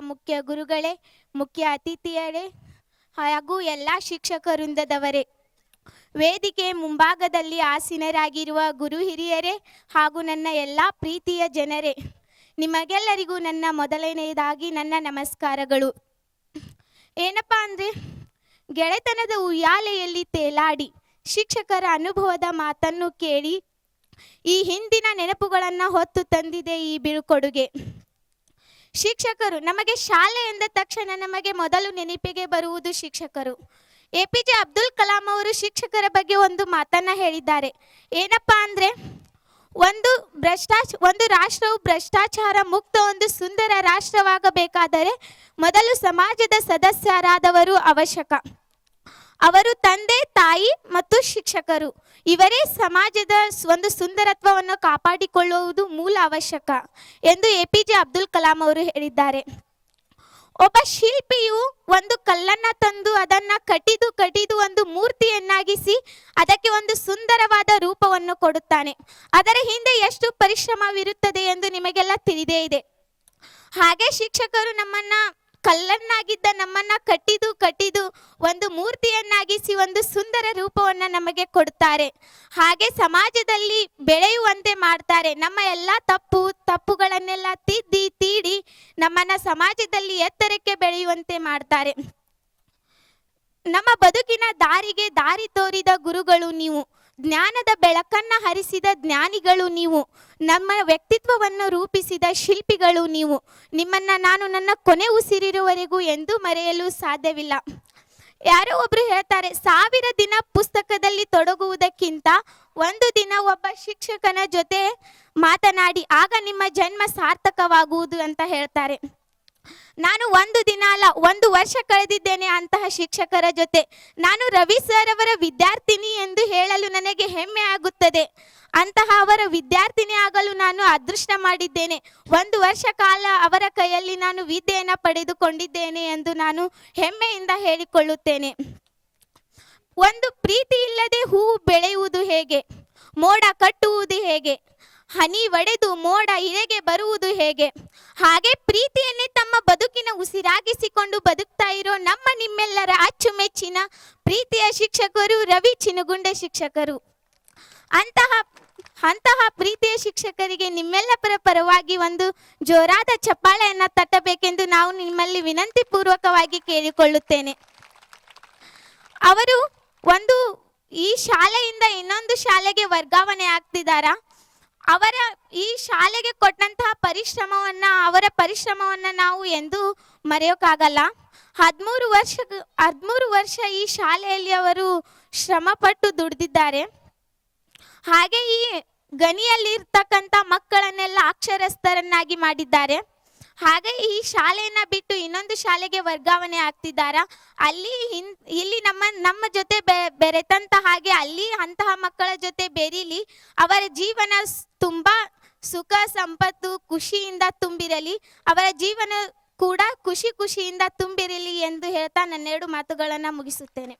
ಮುಖ್ಯ ಗುರುಗಳೇ, ಮುಖ್ಯ ಅತಿಥಿಯರೇ, ಹಾಗೂ ಎಲ್ಲ ಶಿಕ್ಷಕ ವೃಂದದವರೇ ವೇದಿಕೆ ಮುಂಭಾಗದಲ್ಲಿ ಆಸೀನರಾಗಿರುವ ಗುರು ಹಿರಿಯರೇ ಹಾಗೂ ನನ್ನ ಎಲ್ಲ ಪ್ರೀತಿಯ ಜನರೇ, ನಿಮಗೆಲ್ಲರಿಗೂ ನನ್ನ ಮೊದಲನೆಯದಾಗಿ ನನ್ನ ನಮಸ್ಕಾರಗಳು. ಏನಪ್ಪ ಅಂದ್ರೆ, ಗೆಳೆತನದ ಉಯ್ಯಾಲೆಯಲ್ಲಿ ತೇಲಾಡಿ ಶಿಕ್ಷಕರ ಅನುಭವದ ಮಾತನ್ನು ಕೇಳಿ ಈ ಹಿಂದಿನ ನೆನಪುಗಳನ್ನು ಹೊತ್ತು ತಂದಿದೆ ಈ ಬೀಳ್ಕೊಡುಗೆ. ಶಿಕ್ಷಕರು, ನಮಗೆ ಶಾಲೆ ಎಂದ ತಕ್ಷಣ ನಮಗೆ ಮೊದಲು ನೆನಪಿಗೆ ಬರುವುದು ಶಿಕ್ಷಕರು. A P J Abdul Kalam ಅವರು ಶಿಕ್ಷಕರ ಬಗ್ಗೆ ಒಂದು ಮಾತನ್ನ ಹೇಳಿದ್ದಾರೆ. ಏನಪ್ಪಾ ಅಂದ್ರೆ, ಒಂದು ಭ್ರಷ್ಟಾಚ, ಒಂದು ರಾಷ್ಟ್ರವು ಭ್ರಷ್ಟಾಚಾರ ಮುಕ್ತ, ಒಂದು ಸುಂದರ ರಾಷ್ಟ್ರವಾಗಬೇಕಾದರೆ ಮೊದಲು ಸಮಾಜದ ಸದಸ್ಯರಾದವರು ಅವಶ್ಯಕ. ಅವರು ತಂದೆ, ತಾಯಿ ಮತ್ತು ಶಿಕ್ಷಕರು. ಇವರೇ ಸಮಾಜದ ಒಂದು ಸುಂದರತ್ವವನ್ನು ಕಾಪಾಡಿಕೊಳ್ಳುವುದು ಮೂಲ ಅವಶ್ಯಕ ಎಂದು A P J Abdul Kalam ಅವರು ಹೇಳಿದ್ದಾರೆ. ಒಬ್ಬ ಶಿಲ್ಪಿಯು ಒಂದು ಕಲ್ಲನ್ನ ತಂದು ಅದನ್ನ ಕಟಿದು ಕಟಿದು ಒಂದು ಮೂರ್ತಿಯನ್ನಾಗಿಸಿ ಅದಕ್ಕೆ ಒಂದು ಸುಂದರವಾದ ರೂಪವನ್ನು ಕೊಡುತ್ತಾನೆ. ಅದರ ಹಿಂದೆ ಎಷ್ಟು ಪರಿಶ್ರಮವಿರುತ್ತದೆ ಎಂದು ನಿಮಗೆಲ್ಲ ತಿಳಿದೇ ಇದೆ. ಹಾಗೆ ಶಿಕ್ಷಕರು ನಮ್ಮನ್ನ ಕಲ್ಲನ್ನಾಗಿದ್ದ ನಮ್ಮನ್ನ ಕಟ್ಟಿದು ಕಟ್ಟಿದು ಒಂದು ಮೂರ್ತಿಯನ್ನಾಗಿಸಿ ಒಂದು ಸುಂದರ ರೂಪವನ್ನು ನಮಗೆ ಕೊಡುತ್ತಾರೆ. ಹಾಗೆ ಸಮಾಜದಲ್ಲಿ ಬೆಳೆಯುವಂತೆ ಮಾಡ್ತಾರೆ. ನಮ್ಮ ಎಲ್ಲ ತಪ್ಪು ತಪ್ಪುಗಳನ್ನೆಲ್ಲ ತಿದ್ದಿ ತೀಡಿ ನಮ್ಮನ್ನ ಸಮಾಜದಲ್ಲಿ ಎತ್ತರಕ್ಕೆ ಬೆಳೆಯುವಂತೆ ಮಾಡ್ತಾರೆ. ನಮ್ಮ ಬದುಕಿನ ದಾರಿಗೆ ದಾರಿ ತೋರಿದ ಗುರುಗಳು ನೀವು. ಜ್ಞಾನದ ಬೆಳಕನ್ನ ಹರಿಸಿದ ಜ್ಞಾನಿಗಳು ನೀವು, ನಮ್ಮ ವ್ಯಕ್ತಿತ್ವವನ್ನು ರೂಪಿಸಿದ ಶಿಲ್ಪಿಗಳು ನೀವು. ನಿಮ್ಮನ್ನ ನಾನು ನನ್ನ ಕೊನೆ ಉಸಿರಿರುವವರೆಗೂ ಎಂದೂ ಮರೆಯಲು ಸಾಧ್ಯವಿಲ್ಲ. ಯಾರೋ ಒಬ್ರು ಹೇಳ್ತಾರೆ, ಸಾವಿರ ದಿನ ಪುಸ್ತಕದಲ್ಲಿ ತೊಡಗುವುದಕ್ಕಿಂತ ಒಂದು ದಿನ ಒಬ್ಬ ಶಿಕ್ಷಕನ ಜೊತೆ ಮಾತನಾಡಿ, ಆಗ ನಿಮ್ಮ ಜನ್ಮ ಸಾರ್ಥಕವಾಗುವುದು ಅಂತ ಹೇಳ್ತಾರೆ. ನಾನು ಒಂದು ದಿನ ಅಲ್ಲ, ಒಂದು ವರ್ಷ ಕಳೆದಿದ್ದೇನೆ ಅಂತಹ ಶಿಕ್ಷಕರ ಜೊತೆ. ನಾನು ರವಿ ಸರ್ ಅವರ ವಿದ್ಯಾರ್ಥಿನಿ ಎಂದು ಹೇಳಲು ನನಗೆ ಹೆಮ್ಮೆ ಆಗುತ್ತದೆ. ಅಂತಹ ಅವರ ವಿದ್ಯಾರ್ಥಿನಿ ಆಗಲು ನಾನು ಅದೃಷ್ಟ ಮಾಡಿದ್ದೇನೆ. ಒಂದು ವರ್ಷ ಕಾಲ ಅವರ ಕೈಯಲ್ಲಿ ನಾನು ವಿದ್ಯೆಯನ್ನು ಪಡೆದುಕೊಂಡಿದ್ದೇನೆ ಎಂದು ನಾನು ಹೆಮ್ಮೆಯಿಂದ ಹೇಳಿಕೊಳ್ಳುತ್ತೇನೆ. ಒಂದು ಪ್ರೀತಿ ಇಲ್ಲದೆ ಹೂವು ಬೆಳೆಯುವುದು ಹೇಗೆ? ಮೋಡ ಕಟ್ಟುವುದು ಹೇಗೆ? ಹನಿ ಒಡೆದು ಮೋಡ ಇರೆಗೆ ಬರುವುದು ಹೇಗೆ? ಹಾಗೆ ಪ್ರೀತಿಯನ್ನೇ ತಮ್ಮ ಬದುಕಿನ ಉಸಿರಾಗಿಸಿಕೊಂಡು ಬದುಕ್ತಾ ಇರೋ ನಮ್ಮ ನಿಮ್ಮೆಲ್ಲರ ಅಚ್ಚುಮೆಚ್ಚಿನ ಪ್ರೀತಿಯ ಶಿಕ್ಷಕರು ರವಿ ಚಿನುಗುಂಡೆ ಶಿಕ್ಷಕರು. ಅಂತಹ ಅಂತಹ ಪ್ರೀತಿಯ ಶಿಕ್ಷಕರಿಗೆ ನಿಮ್ಮೆಲ್ಲರ ಪರವಾಗಿ ಒಂದು ಜೋರಾದ ಚಪ್ಪಾಳೆಯನ್ನು ತಟ್ಟಬೇಕೆಂದು ನಾವು ನಿಮ್ಮಲ್ಲಿ ವಿನಂತಿ ಪೂರ್ವಕವಾಗಿ ಕೇಳಿಕೊಳ್ಳುತ್ತೇನೆ. ಅವರು ಒಂದು ಈ ಶಾಲೆಯಿಂದ ಇನ್ನೊಂದು ಶಾಲೆಗೆ ವರ್ಗಾವಣೆ ಆಗ್ತಿದ್ದಾರಾ? ಅವರ ಈ ಶಾಲೆಗೆ ಕೊಟ್ಟಂತಹ ಪರಿಶ್ರಮವನ್ನ, ಅವರ ಪರಿಶ್ರಮವನ್ನ ನಾವು ಎಂದೂ ಮರೆಯೋಕ್ಕಾಗಲ್ಲ ಹದಿಮೂರು ವರ್ಷ ಹದಿಮೂರು ವರ್ಷ ಈ ಶಾಲೆಯಲ್ಲಿ ಅವರು ಶ್ರಮಪಟ್ಟು ದುಡಿದಿದ್ದಾರೆ. ಹಾಗೆ ಈ ಗಣಿಯಲ್ಲಿರ್ತಕ್ಕಂಥ ಮಕ್ಕಳನ್ನೆಲ್ಲ ಅಕ್ಷರಸ್ಥರನ್ನಾಗಿ ಮಾಡಿದ್ದಾರೆ. ಹಾಗೆ ಈ ಶಾಲೆಯನ್ನ ಬಿಟ್ಟು ಇನ್ನೊಂದು ಶಾಲೆಗೆ ವರ್ಗಾವಣೆ ಆಗ್ತಿದ್ದಾರಾ? ಅಲ್ಲಿ ಇಲ್ಲಿ ನಮ್ಮ ನಮ್ಮ ಜೊತೆ ಬೆರೆತಂತ ಹಾಗೆ ಅಲ್ಲಿ ಅಂತಹ ಮಕ್ಕಳ ಜೊತೆ ಬೆರೀಲಿ. ಅವರ ಜೀವನ ತುಂಬಾ ಸುಖ, ಸಂಪತ್ತು, ಖುಷಿಯಿಂದ ತುಂಬಿರಲಿ. ಅವರ ಜೀವನ ಕೂಡ ಖುಷಿ ಖುಷಿಯಿಂದ ತುಂಬಿರಲಿ ಎಂದು ಹೇಳ್ತಾ ನನ್ನೆರಡು ಮಾತುಗಳನ್ನು ಮುಗಿಸುತ್ತೇನೆ.